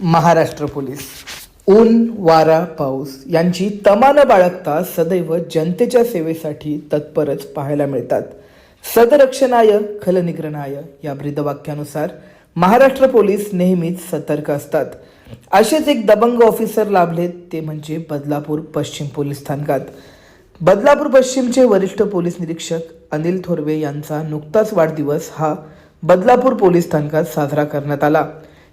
Maharashtra police. ऊन वारा पाऊस यांची तमानं बाळगता सदैव जनतेच्या सेवेसाठी तत्परच पाहायला मिळतात. सदरक्षणाय खलनिग्रहणाय या ब्रीदवाक्यानुसार महाराष्ट्र पोलीस नेहमीच सतर्क असतात. असेच एक दबंग ऑफिसर लाभलेत ते म्हणजे बदलापूर पश्चिम पोलीस स्थानकात. बदलापूर पश्चिमचे वरिष्ठ पोलीस निरीक्षक अनिल थोरवे यांचा नुकताच वाढदिवस हा बदलापूर पोलीस स्थानकात साजरा करण्यात आला.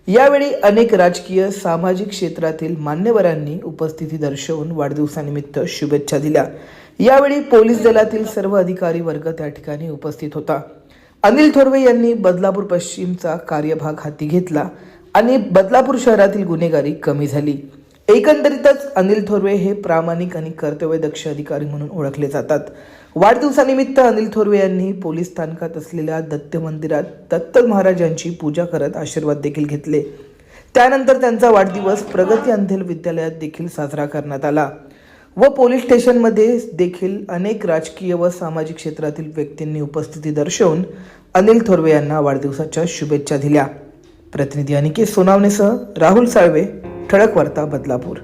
यावेळी अनेक राजकीय सामाजिक क्षेत्रातील मान्यवरांनी उपस्थिती दर्शवून वाढदिवसानिमित्त शुभेच्छा दिल्या. यावेळी पोलीस दलातील सर्व अधिकारी वर्ग त्या ठिकाणी उपस्थित होता. अनिल थोरवे यांनी बदलापूर पश्चिमचा कार्यभाग हाती घेतला आणि बदलापूर शहरातील गुन्हेगारी कमी झाली. एकंदरीतच अनिल थोरवे हे प्रामाणिक आणि कर्तव्यदक्ष अधिकारी म्हणून ओळखले जातात. वाढदिवसानिमित्त अनिल थोरवे यांनी पोलीस स्थानकात असलेल्या दत्त मंदिरात दत्त महाराजांची पूजा करत आशीर्वाद देखील घेतले. त्यानंतर त्यांचा वाढदिवस प्रगती अंधेल विद्यालयात देखील साजरा करण्यात आला. व पोलीस स्टेशनमध्ये देखील अनेक राजकीय व सामाजिक क्षेत्रातील व्यक्तींनी उपस्थिती दर्शवून अनिल थोरवे यांना वाढदिवसाच्या शुभेच्छा दिल्या. प्रतिनिधी अनिकेत सोनावणेसह राहुल साळवे ठळक वार्ता बदलापूर.